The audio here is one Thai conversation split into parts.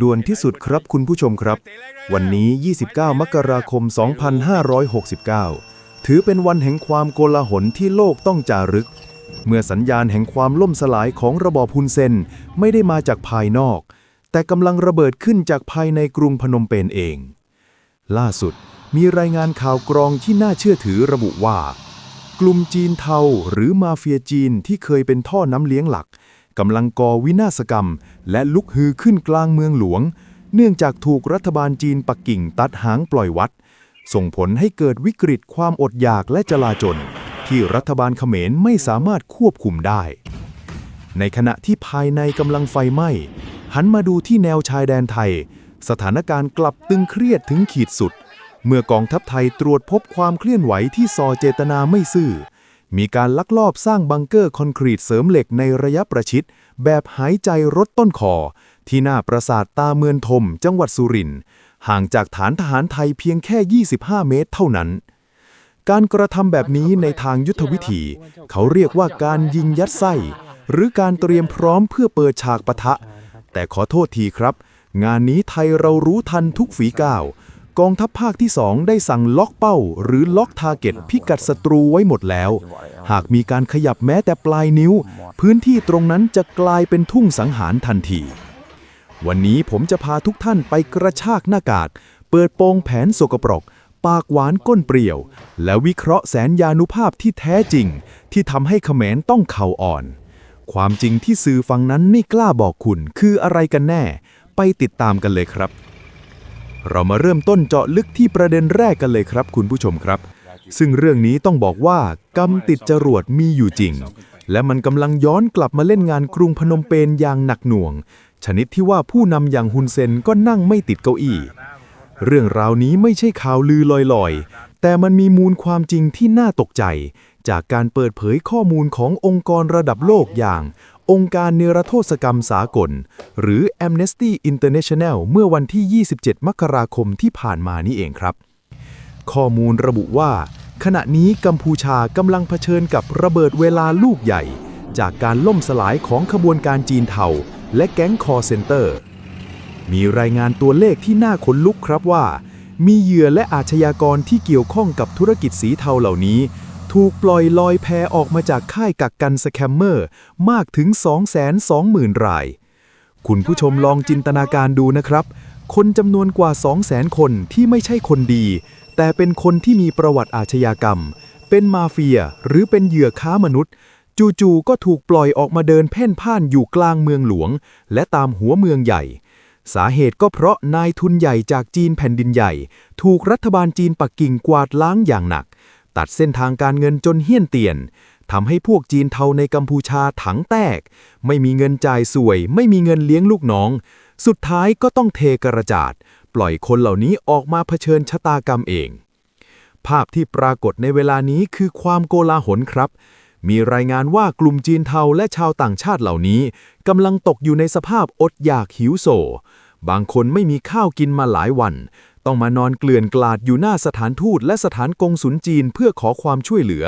ด่วนที่สุดครับคุณผู้ชมครับ วันนี้ 29 มกราคม 2569 ถือเป็นวันแห่งความโกลาหลที่โลกต้องจารึก เมื่อสัญญาณแห่งความล่มสลายของระบอบฮุนเซนไม่ได้มาจากภายนอก แต่กำลังระเบิดขึ้นจากภายในกรุงพนมเปญเอง ล่าสุดมีรายงานข่าวกรองที่น่าเชื่อถือระบุว่า กลุ่มจีนเทาหรือมาเฟียจีนที่เคยเป็นท่อน้ำเลี้ยงหลัก กำลังก่อวินาศกรรม และลุกฮือขึ้นกลางเมืองหลวง เนื่องจากถูกรัฐบาลจีนปักกิ่งตัดหางปล่อยวัด ส่งผลให้เกิดวิกฤตความอดอยากและจลาจลที่รัฐบาลเขมรไม่สามารถควบคุมได้ ในขณะที่ภายในกำลังไฟไหม้ หันมาดูที่แนวชายแดนไทย สถานการณ์กลับตึงเครียดถึงขีดสุด เมื่อกองทัพไทยตรวจพบความเคลื่อนไหวที่ซอเจตนาไม่ซื่อ มีการลักลอบสร้างบังเกอร์คอนกรีตเสริมเหล็กในระยะประชิด แบบหายใจรถต้นคอ ที่หน้าปราสาทตาเมือนทม จังหวัดสุรินทร์ห่างจากฐานทหารไทยเพียงแค่ 25 เมตรเท่านั้น การกระทำแบบนี้ในทางยุทธวิธี เขาเรียกว่าการยิงยัดไส้ หรือการเตรียมพร้อมเพื่อเปิดฉากปะทะ แต่ขอโทษทีครับ งานนี้ไทยเรารู้ทันทุกฝีก้าว กองทัพภาคที่ 2 ได้สั่งล็อกเป้า หรือล็อกทาร์เก็ตพิกัดศัตรูไว้หมดแล้ว หากมีการขยับแม้แต่ปลายนิ้ว พื้นที่ตรงนั้นจะกลายเป็นทุ่งสังหารทันที วันนี้ผมจะพาทุกท่านไปกระชากหน้ากาก เปิดโปงแผนสกปรก ปากหวานก้นเปรี้ยว และวิเคราะห์แสนยานุภาพที่แท้จริง ที่ทำให้เขมรต้องเข่าอ่อน ความจริงที่สื่อฟังนั้นไม่กล้าบอกคุณคืออะไรกันแน่ ไปติดตามกันเลยครับ เรามาเริ่มต้นเจาะลึกที่ประเด็นแรกกันเลยครับคุณผู้ชมครับ ซึ่งเรื่องนี้ต้องบอกว่ากรรมติดจรวดมีอยู่จริง และมันกำลังย้อนกลับมาเล่นงานกรุงพนมเปญอย่างหนักหน่วง ชนิดที่ว่าผู้นำอย่างฮุนเซนก็นั่งไม่ติดเก้าอี้ เรื่องราวนี้ไม่ใช่ข่าวลือลอยๆ แต่มันมีมูลความจริงที่น่าตกใจ จากการเปิดเผยข้อมูลขององค์กรระดับโลกอย่าง องค์การเนรโทษกรรมสากล หรือ Amnesty International เมื่อวันที่ 27 มกราคมที่ผ่านมานี่เองครับ ข้อมูลระบุว่า ขณะนี้กัมพูชากำลังเผชิญกับระเบิดเวลาลูกใหญ่ จากการล่มสลายของขบวนการจีนเทาและแก๊งคอร์เซนเตอร์ มีรายงานตัวเลขที่น่าขนลุกครับว่า มีเหยื่อและอาชญากรที่เกี่ยวข้องกับธุรกิจสีเทาเหล่านี้ ถูกปล่อยลอยแพออกมาจากค่ายกักกันสแคมเมอร์ มากถึง 220,000 ราย คุณผู้ชมลองจินตนาการดูนะครับ คนจำนวนกว่า 200,000 คนที่ไม่ใช่คนดี แต่เป็นคนที่มีประวัติอาชญากรรม เป็นมาเฟียหรือเป็นเหยื่อค้ามนุษย์ จู่ๆก็ถูกปล่อยออกมาเดินเพ่นพ่านอยู่กลางเมืองหลวง และตามหัวเมืองใหญ่สาเหตุก็เพราะนายทุนใหญ่จากจีนแผ่นดินใหญ่ ถูกรัฐบาลจีนปักกิ่งกวาดล้างอย่างหนัก ตัดเส้นทางการเงินจนเฮี้ยนเตียนทำให้พวกจีนเทาในกัมพูชาถังแตก ไม่มีเงินจ่ายสวย ไม่มีเงินเลี้ยงลูกน้อง สุดท้ายก็ต้องเทกระจาด ปล่อยคนเหล่านี้ออกมาเผชิญชะตากรรมเอง ภาพที่ปรากฏในเวลานี้คือความโกลาหลครับ มีรายงานว่ากลุ่มจีนเทาและชาวต่างชาติเหล่านี้กำลังตกอยู่ในสภาพอดอยากหิวโซบางคนไม่มีข้าวกินมาหลายวัน ต้องมานอนเกลื่อนกลาดอยู่หน้าสถานทูตและสถานกงสุลจีนเพื่อขอความช่วยเหลือ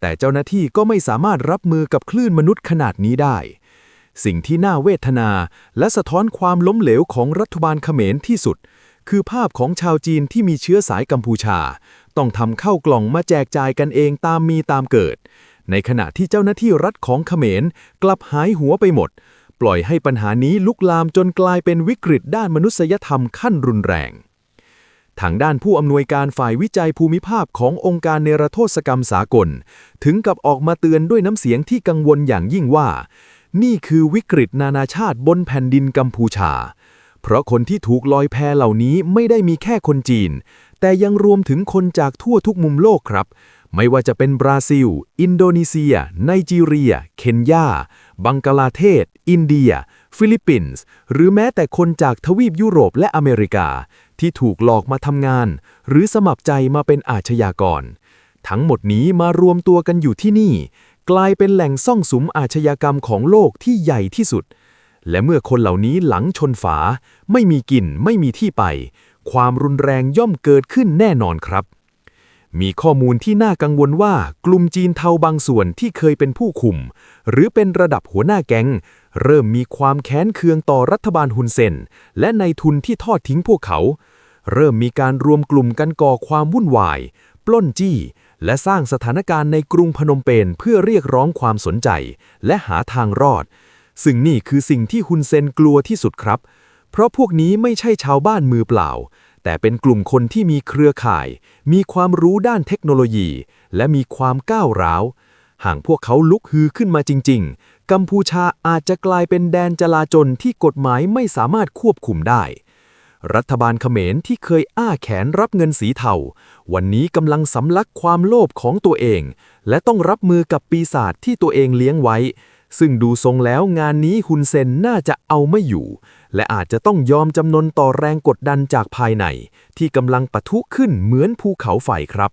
แต่เจ้าหน้าที่ก็ไม่สามารถรับมือกับคลื่นมนุษย์ขนาดนี้ได้ สิ่งที่น่าเวทนาและสะท้อนความล้มเหลวของรัฐบาลเขมรที่สุด คือภาพของชาวจีนที่มีเชื้อสายกัมพูชา ต้องทำเข้ากล่องมาแจกจ่ายกันเองตามมีตามเกิด ในขณะที่เจ้าหน้าที่รัฐของเขมรกลับหายหัวไปหมด ปล่อยให้ปัญหานี้ลุกลามจนกลายเป็นวิกฤตด้านมนุษยธรรมขั้นรุนแรง ทางด้านผู้อำนวยการฝ่ายวิจัยภูมิภาคขององค์การเนรโทษกรรมสากล ถึงกับออกมาเตือนด้วยน้ำเสียงที่กังวลอย่างยิ่งว่า นี่คือวิกฤตนานาชาติบนแผ่นดินกัมพูชา เพราะคนที่ถูกลอยแพเหล่านี้ไม่ได้มีแค่คนจีน แต่ยังรวมถึงคนจากทั่วทุกมุมโลกครับ ไม่ว่าจะเป็นบราซิล อินโดนีเซีย ไนจีเรีย เคนยา บังกลาเทศ อินเดีย ฟิลิปปินส์ หรือแม้แต่คนจากทวีปยุโรปและอเมริกา ที่ถูกหลอกมาทำงาน หรือสมัครใจมาเป็นอาชญากร ทั้งหมดนี้มารวมตัวกันอยู่ที่นี่ กลายเป็นแหล่งซ่องสุมอาชญากรรมของโลกที่ใหญ่ที่สุด และเมื่อคนเหล่านี้หลังชนฝา ไม่มีกินไม่มีที่ไป ความรุนแรงย่อมเกิดขึ้นแน่นอนครับมีข้อมูลที่น่ากังวลว่ากลุ่มจีนเทาบางส่วนที่เคยเป็นผู้คุม หรือเป็นระดับหัวหน้าแก๊ง เริ่มมีความแค้นเคืองต่อรัฐบาลฮุนเซน และในทุนที่ทอดทิ้งพวกเขา เริ่มมีการรวมกลุ่มกันก่อความวุ่นวาย ปล้นจี้ และสร้างสถานการณ์ในกรุงพนมเปญเพื่อเรียกร้องความสนใจ และหาทางรอด ซึ่งนี่คือสิ่งที่ฮุนเซนกลัวที่สุดครับ เพราะพวกนี้ไม่ใช่ชาวบ้านมือเปล่า แต่เป็นกลุ่มคนที่มีเครือข่าย มีความรู้ด้านเทคโนโลยี และมีความก้าวร้าวหากพวกเขาลุกฮือขึ้นมาจริง ๆ กัมพูชาอาจจะกลายเป็นแดนจลาจลที่กฎหมายไม่สามารถควบคุมได้ รัฐบาลเขมรที่เคยอ้าแขนรับเงินสีเทา วันนี้กำลังสำลักความโลภของตัวเอง และต้องรับมือกับปีศาจที่ตัวเองเลี้ยงไว้ ซึ่งดูทรงแล้วงานนี้ฮุนเซนน่าจะเอาไม่อยู่ และอาจจะต้องยอมจำนนต่อแรงกดดันจากภายใน ที่กำลังปะทุขึ้นเหมือนภูเขาไฟครับ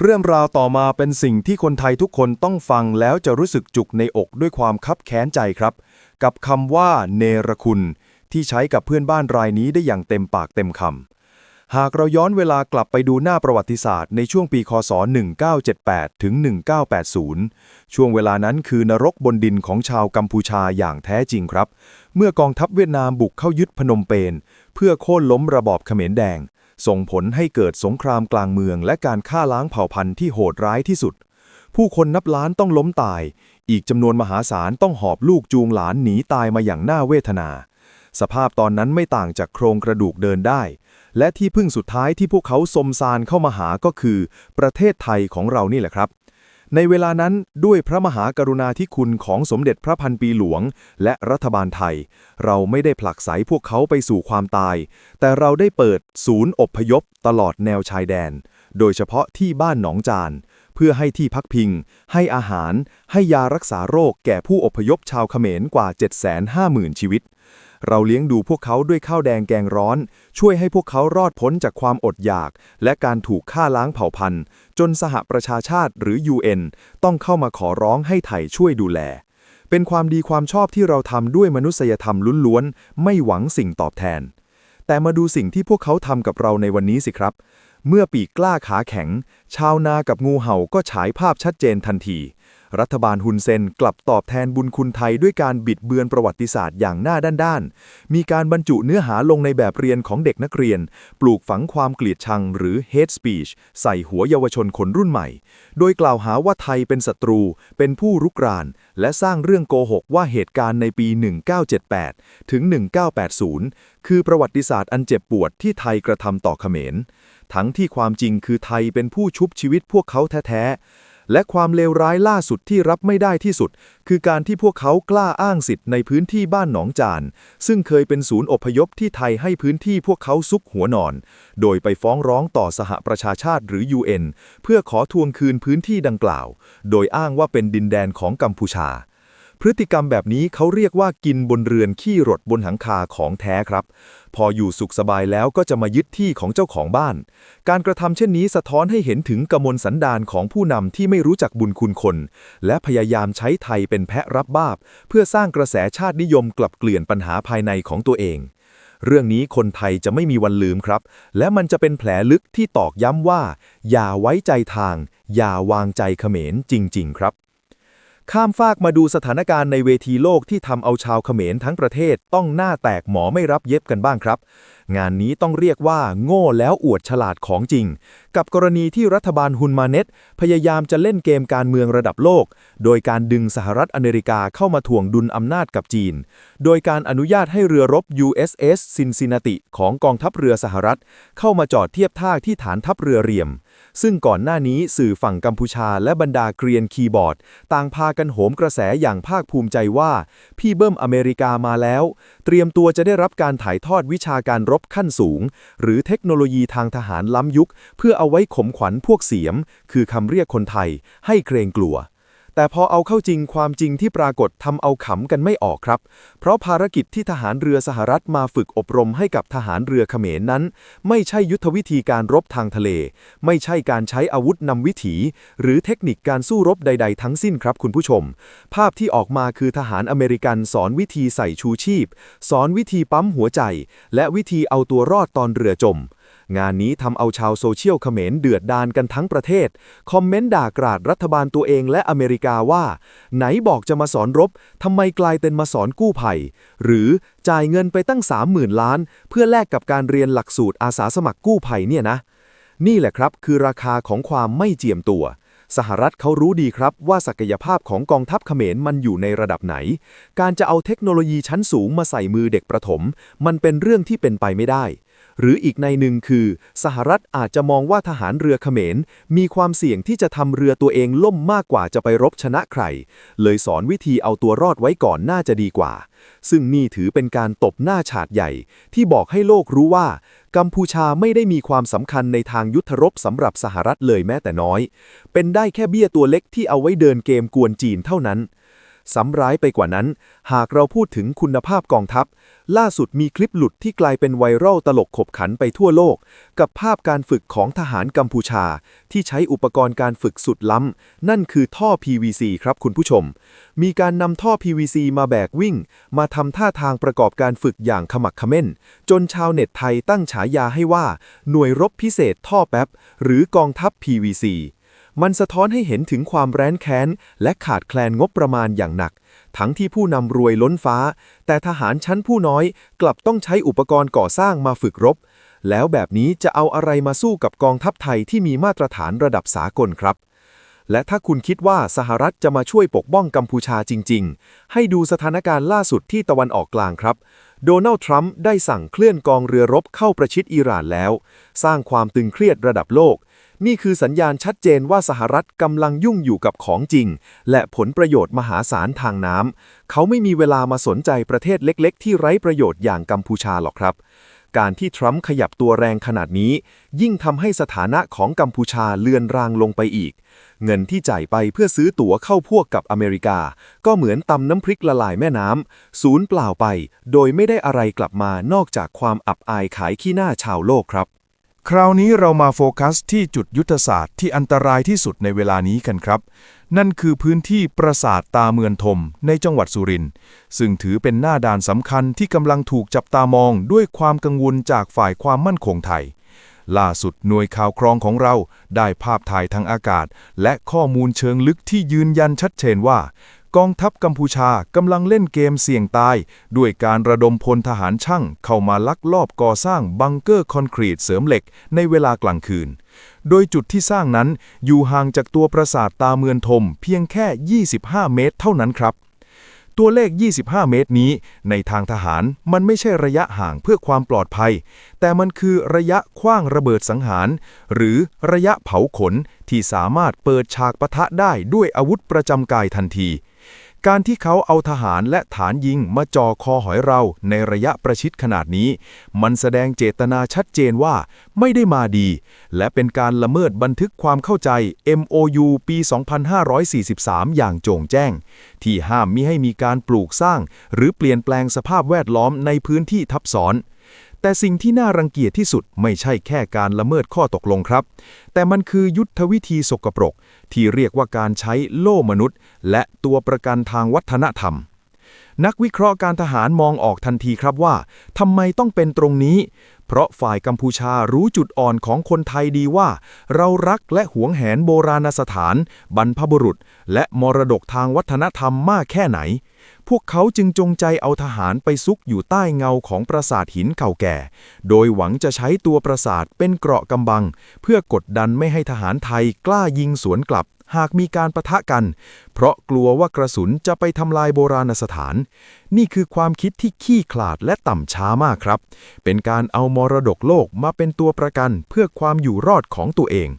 เรื่องราวต่อมาเป็นสิ่งที่คนไทยทุกคนต้องฟังแล้วจะรู้สึกจุกในอกด้วยความคับแค้นใจครับ กับคำว่าเนรคุณ ที่ใช้กับเพื่อนบ้านรายนี้ได้อย่างเต็มปากเต็มคำ หากเราย้อนเวลากลับไปดูหน้าประวัติศาสตร์ในช่วงปีคศ 1978 ถึง 1980 ช่วงเวลานั้นคือนรกบนดินของชาวกัมพูชาอย่างแท้จริงครับ เมื่อกองทัพเวียดนามบุกเข้ายึดพนมเปญเพื่อโค่นล้มระบอบเขมรแดง ส่งผลให้เกิดสงครามกลางเมือง และการฆ่าล้างเผ่าพันธุ์ที่โหดร้ายที่สุด ผู้คนนับล้านต้องล้มตาย อีกจำนวนมหาศาลต้องหอบลูกจูงหลานหนีตายมาอย่างน่าเวทนา สภาพตอนนั้นไม่ต่างจากโครงกระดูกเดินได้ และที่พึ่งสุดท้ายที่พวกเขาสมซานเข้ามาหาก็คือ ประเทศไทยของเรานี่แหละครับ ในเวลานั้นด้วยพระมหากรุณาธิคุณของสมเด็จพระพันปีหลวง และรัฐบาลไทย เราไม่ได้ผลักไสพวกเขาไปสู่ความตาย แต่เราได้เปิดศูนย์อบพยพตลอดแนวชายแดน โดยเฉพาะที่บ้านหนองจานเพื่อให้ที่พักพิง ให้อาหาร ให้ยารักษาโรคแก่ผู้อพยพชาวเขมรกว่า 750,000 ชีวิต เราเลี้ยงดูพวกเขาด้วยข้าวแดงแกงร้อน ช่วยให้พวกเขารอดพ้นจากความอดอยาก และการถูกฆ่าล้างเผ่าพันธุ์ จนสหประชาชาติหรือ UN ต้องเข้ามาขอร้องให้ไทยช่วยดูแล เป็นความดีความชอบที่เราทำด้วยมนุษยธรรมล้วนๆ ไม่หวังสิ่งตอบแทน แต่มาดูสิ่งที่พวกเขาทำกับเราในวันนี้สิครับ เมื่อปีกกล้าขาแข็ง ชาวนากับงูเห่าก็ฉายภาพชัดเจนทันที รัฐบาลฮุนเซนกลับตอบแทนบุญคุณไทยด้วยการบิดเบือนประวัติศาสตร์อย่างหน้าด้านๆ มีการบรรจุเนื้อหาลงในแบบเรียนของเด็กนักเรียน ปลูกฝังความเกลียดชังหรือ hate speech ใส่หัวเยาวชนคนรุ่นใหม่ โดยกล่าวหาว่าไทยเป็นศัตรู เป็นผู้รุกราน และสร้างเรื่องโกหกว่าเหตุการณ์ในปี 1978 ถึง 1980 คือประวัติศาสตร์อันเจ็บปวดที่ไทยกระทำต่อเขมร ทั้งที่ความจริงคือไทยเป็นผู้ชุบชีวิตพวกเขาแท้ๆ และความเลวร้ายล่าสุดที่รับไม่ได้ที่สุด คือการที่พวกเขากล้าอ้างสิทธิ์ในพื้นที่บ้านหนองจาน ซึ่งเคยเป็นศูนย์อพยพที่ไทยให้พื้นที่พวกเขาซุกหัวนอน โดยไปฟ้องร้องต่อสหประชาชาติหรือ UN เพื่อขอทวงคืนพื้นที่ดังกล่าว โดยอ้างว่าเป็นดินแดนของกัมพูชา พฤติกรรมแบบนี้เขาเรียกว่ากินบนเรือนขี้รถบนหลังคาของแท้ครับ พออยู่สุขสบายแล้วก็จะมายึดที่ของเจ้าของบ้าน การกระทำเช่นนี้สะท้อนให้เห็นถึงกมลสันดานของผู้นำที่ไม่รู้จักบุญคุณคน และพยายามใช้ไทยเป็นแพะรับบาป เพื่อสร้างกระแสชาตินิยมกลับเกลื่อนปัญหาภายในของตัวเอง เรื่องนี้คนไทยจะไม่มีวันลืมครับ และมันจะเป็นแผลลึกที่ตอกย้ำว่า อย่าไว้ใจทาง อย่าวางใจเขมรจริง ๆ ครับ ข้ามฟากมาดูสถานการณ์ในเวทีโลกที่ทำเอาชาวเขมรทั้งประเทศต้องหน้าแตกหมอไม่รับเย็บกันบ้างครับ งานนี้ต้องเรียกว่า โง่แล้วอวดฉลาดของจริง กับกรณีที่รัฐบาลฮุนมาเน็ตพยายามจะเล่นเกมการเมืองระดับโลก โดยการดึงสหรัฐอเมริกาเข้ามาถ่วงดุลอำนาจกับจีน โดยการอนุญาตให้เรือรบ USS Cincinnati ของกองทัพเรือสหรัฐ เข้ามาจอดเทียบท่าที่ฐานทัพเรือเรียม ซึ่งก่อนหน้านี้สื่อฝั่งกัมพูชาและบรรดาเกรียนคีย์บอร์ด ต่างพากันโหมกระแสอย่างภาคภูมิใจว่า พี่เบิ้มอเมริกามาแล้ว เตรียมตัวจะได้รับการถ่ายทอดวิชาการรบขั้นสูง หรือเทคโนโลยีทางทหารล้ำยุค เพื่อเอาไว้ข่มขวัญพวกเสียม คือคำเรียกคนไทย ให้เกรงกลัว แต่พอเอาเข้าจริงความจริงที่ปรากฏทำเอาขำกันไม่ออกครับ เพราะภารกิจที่ทหารเรือสหรัฐมาฝึกอบรมให้กับทหารเรือเขมรนั้น ไม่ใช่ยุทธวิธีการรบทางทะเล ไม่ใช่การใช้อาวุธนำวิถี หรือเทคนิคการสู้รบใด ๆ ทั้งสิ้นครับคุณผู้ชม ภาพที่ออกมาคือทหารอเมริกันสอนวิธีใส่ชูชีพ สอนวิธีปั๊มหัวใจ และวิธีเอาตัวรอดตอนเรือจม งานนี้ทำเอาชาวโซเชียลเขมรเดือดดานกันทั้งประเทศ คอมเมนต์ด่ากราดรัฐบาลตัวเองและอเมริกาว่า ไหนบอกจะมาสอนรบทำไมกลายเป็นมาสอนกู้ภัย หรือจ่ายเงินไปตั้ง 30,000 ล้าน เพื่อแลกกับการเรียนหลักสูตรอาสาสมัครกู้ภัยเนี่ยนะ นี่แหละครับคือราคาของความไม่เจียมตัวสหรัฐเขารู้ดีครับว่าศักยภาพของกองทัพเขมรมันอยู่ในระดับไหน การจะเอาเทคโนโลยีชั้นสูงมาใส่มือเด็กประถม มันเป็นเรื่องที่เป็นไปไม่ได้ หรืออีกในหนึ่งคือ สหรัฐอาจจะมองว่าทหารเรือเขมร มีความเสี่ยงที่จะทำเรือตัวเองล่มมากกว่าจะไปรบชนะใคร เลยสอนวิธีเอาตัวรอดไว้ก่อนน่าจะดีกว่า ซึ่งนี่ถือเป็นการตบหน้าฉาดใหญ่ ที่บอกให้โลกรู้ว่า กัมพูชาไม่ได้มีความสำคัญในทางยุทธรบสำหรับสหรัฐเลยแม้แต่น้อย เป็นได้แค่เบี้ยตัวเล็กที่เอาไว้เดินเกมกวนจีนเท่านั้น สำร้ายไปกว่านั้น หากเราพูดถึงคุณภาพกองทัพ ล่าสุดมีคลิปหลุดที่กลายเป็นไวรัลตลกขบขันไปทั่วโลก กับภาพการฝึกของทหารกัมพูชา ที่ใช้อุปกรณ์การฝึกสุดล้ำ นั่นคือท่อ PVC ครับคุณผู้ชม มีการนำท่อ PVC มาแบกวิ่ง มาทำท่าทางประกอบการฝึกอย่างขมักขม้น จนชาวเน็ตไทยตั้งฉายาให้ว่า หน่วยรบพิเศษท่อแป๊บหรือกองทัพ PVC มันสะท้อนให้เห็นถึงความแร้นแค้น และขาดแคลนงบประมาณอย่างหนัก ทั้งที่ผู้นำรวยล้นฟ้า แต่ทหารชั้นผู้น้อยกลับต้องใช้อุปกรณ์ก่อสร้างมาฝึกรบ แล้วแบบนี้จะเอาอะไรมาสู้กับกองทัพไทยที่มีมาตรฐานระดับสากลครับ และถ้าคุณคิดว่าสหรัฐจะมาช่วยปกป้องกัมพูชาจริง ๆ ให้ดูสถานการณ์ล่าสุดที่ตะวันออกกลางครับโดนัลด์ทรัมป์ได้สั่งเคลื่อนกองเรือรบเข้าประชิดอิหร่านแล้ว สร้างความตึงเครียดระดับโลก นี่คือสัญญาณชัดเจนว่าสหรัฐกำลังยุ่งอยู่กับของจริง และผลประโยชน์มหาศาลทางน้ำ เขาไม่มีเวลามาสนใจประเทศเล็กๆ ที่ไร้ประโยชน์อย่างกัมพูชาหรอกครับ การที่ทรัมป์ขยับตัวแรงขนาดนี้ ยิ่งทำให้สถานะของกัมพูชาเลือนรางลงไปอีก เงินที่จ่ายไปเพื่อซื้อตั๋วเข้าพวกกับอเมริกา ก็เหมือนตำน้ำพริกละลายแม่น้ำศูนย์เปล่าไป โดยไม่ได้อะไรกลับมานอกจากความอับอายขายขี้หน้าชาวโลกครับ คราวนี้เรามาโฟกัสที่จุดยุทธศาสตร์ที่อันตรายที่สุดในเวลานี้กันครับ นั่นคือพื้นที่ปราสาทตาเมือนทมในจังหวัดสุรินทร์ซึ่งถือเป็นหน้าด่านสำคัญที่กำลังถูกจับตามองด้วยความกังวลจากฝ่ายความมั่นคงไทย ล่าสุดหน่วยข่าวครองของเราได้ภาพถ่ายทางอากาศ และข้อมูลเชิงลึกที่ยืนยันชัดเจนว่า กองทัพกัมพูชากำลังเล่นเกมเสี่ยงตาย ด้วยการระดมพลทหารช่างเข้ามาลักลอบก่อสร้างบังเกอร์คอนกรีตเสริมเหล็กในเวลากลางคืน โดยจุดที่สร้างนั้นอยู่ห่างจากตัวปราสาทตาเมือนทมเพียงแค่ 25 เมตรเท่านั้นครับ ตัวเลข 25 เมตรนี้ ในทางทหารมันไม่ใช่ระยะห่างเพื่อความปลอดภัย แต่มันคือระยะคว้างระเบิดสังหาร หรือระยะเผาขนที่สามารถเปิดฉากปะทะได้ด้วยอาวุธประจำกายทันที การที่เขาเอาทหารและฐานยิงมาจ่อคอหอยเราในระยะประชิดขนาดนี้ มันแสดงเจตนาชัดเจนว่าไม่ได้มาดี และเป็นการละเมิดบันทึกความเข้าใจ MOU ปี 2543 อย่างโจ่งแจ้ง ที่ห้ามมิให้มีการปลูกสร้าง หรือเปลี่ยนแปลงสภาพแวดล้อมในพื้นที่ทับซ้อน แต่สิ่งที่น่ารังเกียจที่สุดไม่ใช่แค่การละเมิดข้อตกลงครับ แต่มันคือยุทธวิธีสกปรก ที่เรียกว่าการใช้โล่มนุษย์ และตัวประกันทางวัฒนธรรม นักวิเคราะห์การทหารมองออกทันทีครับว่าทำไมต้องเป็นตรงนี้ เพราะฝ่ายกัมพูชารู้จุดอ่อนของคนไทยดีว่า เรารักและหวงแหนโบราณสถาน บรรพบุรุษ และมรดกทางวัฒนธรรมมากแค่ไหน พวกเขาจึงจงใจเอาทหารไปซุกอยู่ใต้เงาของปราสาทหินเก่าแก่ โดยหวังจะใช้ตัวปราสาทเป็นเกราะกำบัง เพื่อกดดันไม่ให้ทหารไทยกล้ายิงสวนกลับ หากมีการประทะกัน เพราะกลัวว่ากระสุนจะไปทำลายโบราณสถาน นี่คือความคิดที่ขี้ขลาดและต่ำช้ามากครับ เป็นการเอามรดกโลกมาเป็นตัวประกันเพื่อความอยู่รอดของตัวเอง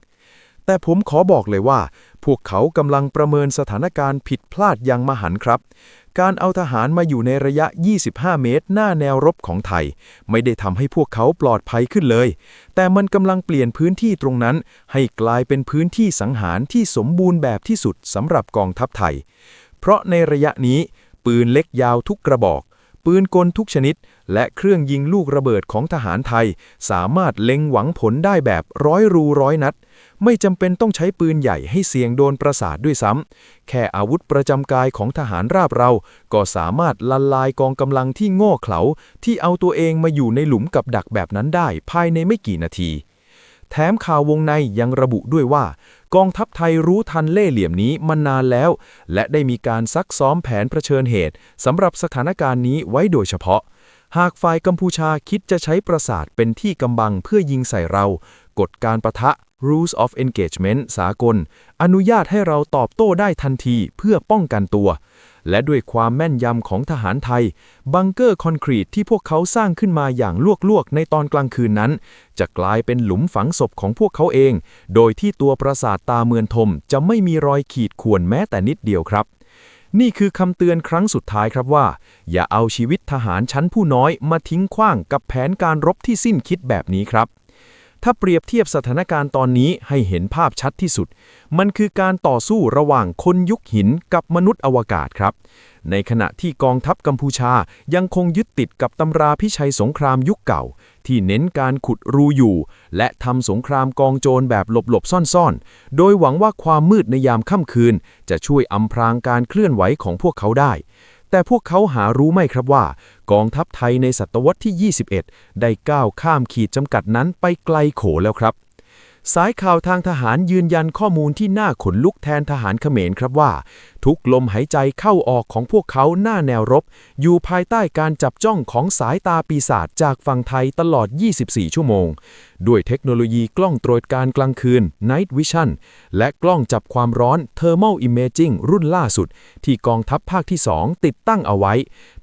แต่ผมขอบอกเลยว่า พวกเขากำลังประเมินสถานการณ์ผิดพลาดอย่างมหันครับ การเอาทหารมาอยู่ในระยะ 25 เมตร หน้าแนวรบของไทย ไม่ได้ทำให้พวกเขาปลอดภัยขึ้นเลย แต่มันกำลังเปลี่ยนพื้นที่ตรงนั้น ให้กลายเป็นพื้นที่สังหารที่สมบูรณ์แบบที่สุดสำหรับกองทัพไทย เพราะในระยะนี้ ปืนเล็กยาวทุกกระบอก ปืนกลทุกชนิด และเครื่องยิงลูกระเบิดของทหารไทย สามารถเล็งหวังผลได้แบบร้อยรูร้อยนัด ไม่จำเป็นต้องใช้ปืนใหญ่ให้เสียงโดนประสาทด้วยซ้ำแค่อาวุธประจำกายของทหารราบเรา ก็สามารถละลายกองกำลังที่โง่เขลาที่เอาตัวเองมาอยู่ในหลุมกับดักแบบนั้นได้ ภายในไม่กี่นาที แถมข่าววงในยังระบุด้วยว่า กองทัพไทยรู้ทันเล่เหลี่ยมนี้มานานแล้ว และได้มีการซักซ้อมแผนเผชิญเหตุสำหรับสถานการณ์นี้ไว้โดยเฉพาะ หากฝ่ายกัมพูชาคิดจะใช้ประสาทเป็นที่กำบังเพื่อยิงใส่เรา กฎการประทะ rules of engagement สากล อนุญาตให้เราตอบโต้ได้ทันทีเพื่อป้องกันตัว และด้วยความแม่นยำของทหารไทย บังเกอร์คอนกรีตที่พวกเขาสร้างขึ้นมาอย่างลวกๆ ในตอนกลางคืนนั้น จะกลายเป็นหลุมฝังศพของพวกเขาเอง โดยที่ตัวปราสาทตาเมือนทมจะไม่มีรอยขีดข่วนแม้แต่นิดเดียวครับ นี่คือคำเตือนครั้งสุดท้ายครับว่า อย่าเอาชีวิตทหารชั้นผู้น้อยมาทิ้งขว้างกับแผนการรบที่สิ้นคิดแบบนี้ครับ ถ้าเปรียบเทียบสถานการณ์ตอนนี้ให้เห็นภาพชัดที่สุด มันคือการต่อสู้ระหว่างคนยุคหินกับมนุษย์อวกาศครับ ในขณะที่กองทัพกัมพูชายังคงยึดติดกับตำราพิชัยสงครามยุคเก่า ที่เน้นการขุดรูอยู่ และทำสงครามกองโจรแบบหลบๆซ่อนๆ โดยหวังว่าความมืดในยามค่ำคืน จะช่วยอำพรางการเคลื่อนไหวของพวกเขาได้ แต่พวกเขาหารู้ไหมครับว่า กองทัพไทยในศตวรรษที่ 21 ได้ก้าวข้ามขีดจำกัดนั้นไปไกลโขแล้วครับ สายข่าวทางทหารยืนยันข้อมูลที่น่าขนลุกแทนทหารเขมรครับว่า ทุกลมหายใจเข้าออกของพวกเขาหน้าแนวรบ อยู่ภายใต้การจับจ้องของสายตาปีศาจจากฝั่งไทยตลอด 24 ชั่วโมง ด้วยเทคโนโลยีกล้องตรวจการกลางคืน Night Vision และกล้องจับความร้อน Thermal Imaging รุ่นล่าสุด ที่กองทัพภาคที่ 2 ติดตั้งเอาไว้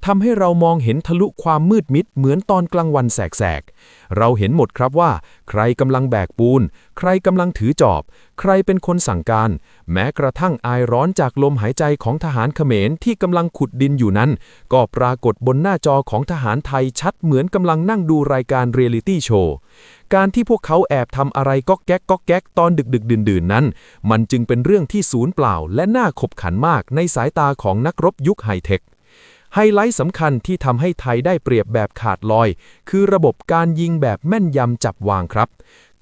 ทำให้เรามองเห็นทะลุความมืดมิดเหมือนตอนกลางวันแสกๆ เราเห็นหมดครับว่า ใครกำลังแบกปูน ใครกำลังถือจอบ ใครเป็นคนสั่งการ แม้กระทั่งอายร้อนจากลมหายใจของทหารเขมรที่กำลังขุดดินอยู่นั้น ก็ปรากฏบนหน้าจอของทหารไทยชัดเหมือนกำลังนั่งดูรายการเรียลิตี้โชว์การที่พวกเขาแอบทำอะไรก็แก๊กก็แก๊กตอนดึกดึกดื่นดื่นๆนั้น มันจึงเป็นเรื่องที่ศูนย์เปล่าและน่าขบขันมากในสายตาของนักรบยุคไฮเทค ไฮไลท์สำคัญที่ทำให้ไทยได้เปรียบแบบขาดลอย คือระบบการยิงแบบแม่นยำจับวางครับ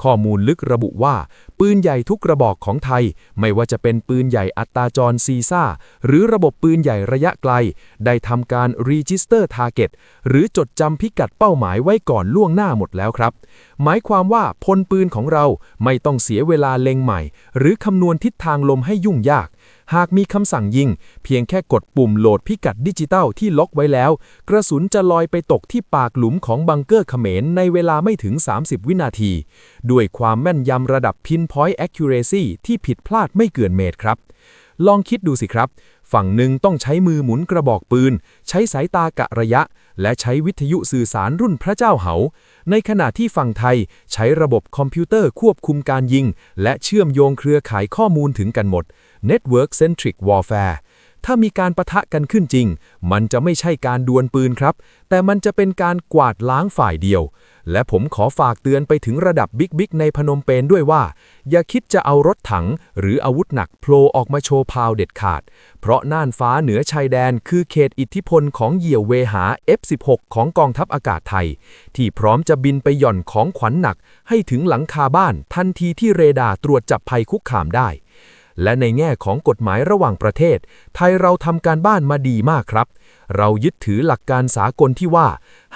ข้อมูลลึกระบุว่า ปืนใหญ่ทุกระบอกของไทย ไม่ว่าจะเป็นปืนใหญ่อัตราจรซีซ่า หรือระบบปืนใหญ่ระยะไกล ได้ทำการ Register Target หรือจดจำพิกัดเป้าหมายไว้ก่อนล่วงหน้าหมดแล้วครับ หมายความว่าพลปืนของเราไม่ต้องเสียเวลาเล็งใหม่ หรือคำนวณทิศทางลมให้ยุ่งยาก หากมีคำสั่งยิง เพียงแค่กดปุ่มโหลดพิกัดดิจิตัลที่ล็อกไว้แล้ว กระสุนจะลอยไปตกที่ปากหลุมของบังเกอร์เขมรในเวลาไม่ถึง 30 วินาที ด้วยความแม่นยำระดับ Pinpoint Accuracy ที่ผิดพลาดไม่เกินเมตรครับ ลองคิดดูสิครับ ฝั่งหนึ่งต้องใช้มือหมุนกระบอกปืน ใช้สายตากะระยะ และใช้วิทยุสื่อสารรุ่นพระเจ้าเหา ในขณะที่ฝั่งไทยใช้ระบบคอมพิวเตอร์ควบคุมการยิง และเชื่อมโยงเครือข่ายข้อมูลถึงกันหมด Network Centric Warfare ถ้ามีการประทะกันขึ้นจริง มันจะไม่ใช่การดวลปืนครับ แต่มันจะเป็นการกวาดล้างฝ่ายเดียว และผมขอฝากเตือนไปถึงระดับบิ๊กบิ๊กในพนมเปญด้วยว่า อย่าคิดจะเอารถถัง หรืออาวุธหนักโผล่ออกมาโชว์พาวเด็ดขาด เพราะน่านฟ้าเหนือชายแดนคือเขตอิทธิพลของเหยี่ยวเวหา F16 ของกองทัพอากาศไทย ที่พร้อมจะบินไปหย่อนของขวัญหนัก ให้ถึงหลังคาบ้านทันทีที่เรดาร์ตรวจจับภัยคุกคามได้ และในแง่ของกฎหมายระหว่างประเทศ ไทยเราทำการบ้านมาดีมากครับ เรายึดถือหลักการสากลที่ว่า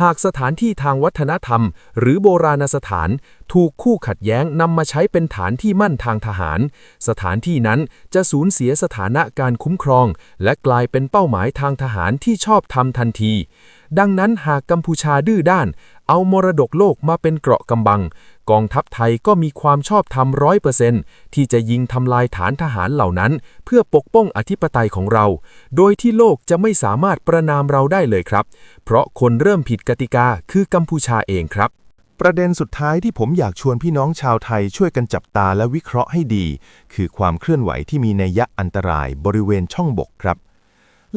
หากสถานที่ทางวัฒนธรรม หรือโบราณสถาน ถูกคู่ขัดแย้งนำมาใช้เป็นฐานที่มั่นทางทหาร สถานที่นั้นจะสูญเสียสถานะการคุ้มครอง และกลายเป็นเป้าหมายทางทหารที่ชอบทำทันที ดังนั้นหากกัมพูชาดื้อด้าน เอามรดกโลกมาเป็นเกราะกำบัง กองทัพไทยก็มีความชอบธรรมร้อยเปอร์เซนที่จะยิงทำลายฐานทหารเหล่านั้น เพื่อปกป้องอธิปไตยของเรา โดยที่โลกจะไม่สามารถประนามเราได้เลยครับ เพราะคนเริ่มผิดกติกาคือกัมพูชาเองครับ ประเด็นสุดท้ายที่ผมอยากชวนพี่น้องชาวไทยช่วยกันจับตาและวิเคราะห์ให้ดี คือความเคลื่อนไหวที่มีนัยยะอันตรายบริเวณช่องบกครับ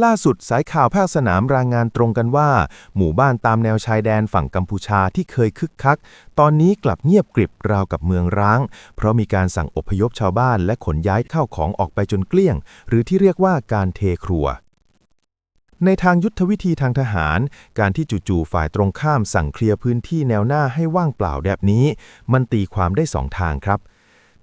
ล่าสุดสายข่าวภาคสนามรายงานตรงกันว่า หมู่บ้านตามแนวชายแดนฝั่งกัมพูชาที่เคยคึกคัก ตอนนี้กลับเงียบกริบราวกับเมืองร้าง เพราะมีการสั่งอพยพชาวบ้านและขนย้ายเข้าวของออกไปจนเกลี้ยง หรือที่เรียกว่าการเทครัวในทางยุทธวิธีทางทหาร การที่จู่ๆฝ่ายตรงข้ามสั่งเคลียร์พื้นที่แนวหน้าให้ว่างเปล่าแบบนี้ มันตีความได้สองทางครับ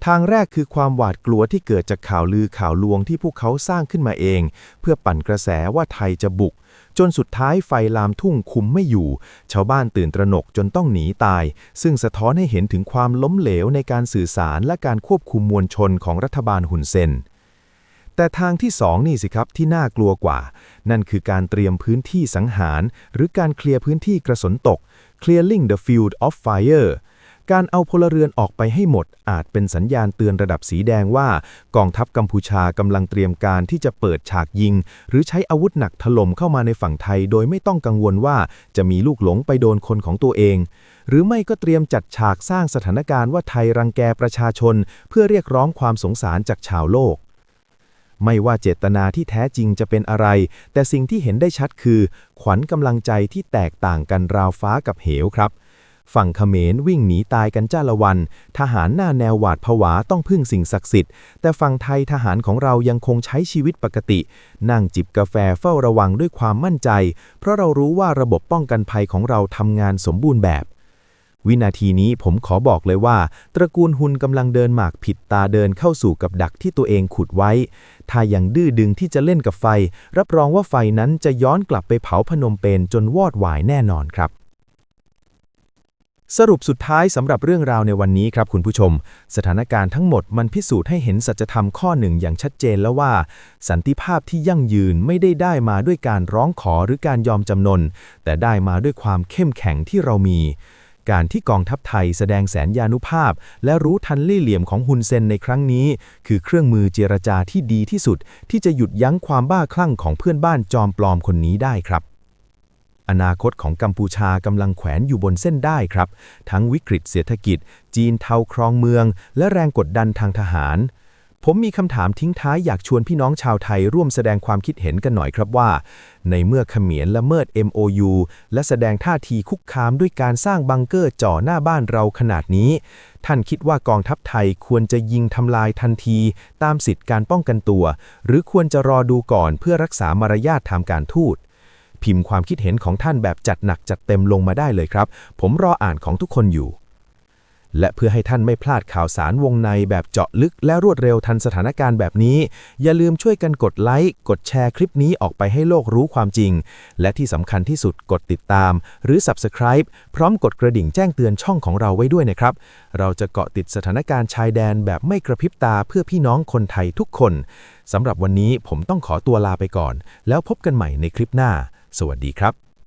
ทางแรกคือความหวาดกลัวที่เกิดจากข่าวลือข่าวลวงที่พวกเขาสร้างขึ้นมาเอง เพื่อปั่นกระแสว่าไทยจะบุก จนสุดท้ายไฟลามทุ่งคุมไม่อยู่ ชาวบ้านตื่นตระหนกจนต้องหนีตาย ซึ่งสะท้อนให้เห็นถึงความล้มเหลวในการสื่อสารและการควบคุมมวลชนของรัฐบาลฮุนเซนแต่ทางที่สองนี่สิครับที่น่ากลัวกว่า นั่นคือการเตรียมพื้นที่สังหาร หรือการเคลียร์พื้นที่กระสุนตก clearing the field of fire การเอาพลเรือนออกไปให้หมด อาจเป็นสัญญาณเตือนระดับสีแดงว่า กองทัพกัมพูชากำลังเตรียมการที่จะเปิดฉากยิง หรือใช้อาวุธหนักถล่มเข้ามาในฝั่งไทย โดยไม่ต้องกังวลว่าจะมีลูกหลงไปโดนคนของตัวเอง หรือไม่ก็เตรียมจัดฉากสร้างสถานการณ์ว่าไทยรังแกประชาชน เพื่อเรียกร้องความสงสารจากชาวโลกไม่ว่าเจตนาที่แท้จริงจะเป็นอะไร แต่สิ่งที่เห็นได้ชัดคือ ขวัญกำลังใจที่แตกต่างกันราวฟ้ากับเหวครับ ฝั่งเขมรวิ่งหนีตายกันจ้าละวัน ทหารหน้าแนวหวาดผวาต้องพึ่งสิ่งศักดิ์สิทธิ์ แต่ฝั่งไทยทหารของเรายังคงใช้ชีวิตปกติ นั่งจิบกาแฟเฝ้าระวังด้วยความมั่นใจ เพราะเรารู้ว่าระบบป้องกันภัยของเราทำงานสมบูรณ์แบบวินาทีนี้ผมขอบอกเลยว่า ตระกูลหุนกำลังเดินหมากผิดตาเดินเข้าสู่กับดักที่ตัวเองขุดไว้ ถ้ายังดื้อดึงที่จะเล่นกับไฟ รับรองว่าไฟนั้นจะย้อนกลับไปเผาพนมเปญจนวอดวายแน่นอนครับ สรุปสุดท้ายสำหรับเรื่องราวในวันนี้ครับคุณผู้ชม สถานการณ์ทั้งหมดมันพิสูจน์ให้เห็นสัจธรรมข้อหนึ่งอย่างชัดเจนแล้วว่า สันติภาพที่ยั่งยืนไม่ได้ได้มาด้วยการร้องขอหรือการยอมจำนน แต่ได้มาด้วยความเข้มแข็งที่เรามี การที่กองทัพไทยแสดงแสนยานุภาพ และรู้ทันลี่เหลี่ยมของฮุนเซนในครั้งนี้ คือเครื่องมือเจรจาที่ดีที่สุด ที่จะหยุดยั้งความบ้าคลั่งของเพื่อนบ้านจอมปลอมคนนี้ได้ครับ อนาคตของกัมพูชากำลังแขวนอยู่บนเส้นได้ครับ ทั้งวิกฤตเศรษฐกิจ จีนเทาครองเมือง และแรงกดดันทางทหาร ผมมีคำถามทิ้งท้ายอยากชวนพี่น้องชาวไทยร่วมแสดงความคิดเห็นกันหน่อยครับว่า ในเมื่อเขมรละเมิด MOU และแสดงท่าทีคุกคามด้วยการสร้างบังเกอร์จ่อหน้าบ้านเราขนาดนี้ ท่านคิดว่ากองทัพไทยควรจะยิงทำลายทันที ตามสิทธิการป้องกันตัว หรือควรจะรอดูก่อนเพื่อรักษามารยาททางการทูต พิมพ์ความคิดเห็นของท่านแบบจัดหนักจัดเต็มลงมาได้เลยครับ ผมรออ่านของทุกคนอยู่ และเพื่อให้ท่านไม่พลาดข่าวสารวงในแบบเจาะลึกและรวดเร็วทันสถานการณ์แบบนี้ อย่าลืมช่วยกันกดไลค์กดแชร์คลิปนี้ออกไปให้โลกรู้ความจริง และที่สำคัญที่สุดกดติดตาม หรือ Subscribe พร้อมกดกระดิ่งแจ้งเตือนช่องของเราไว้ด้วยนะครับ เราจะเกาะติดสถานการณ์ชายแดนแบบไม่กระพริบตาเพื่อพี่น้องคนไทยทุกคนสำหรับวันนี้ผมต้องขอตัวลาไปก่อน แล้วพบกันใหม่ในคลิปหน้า สวัสดีครับ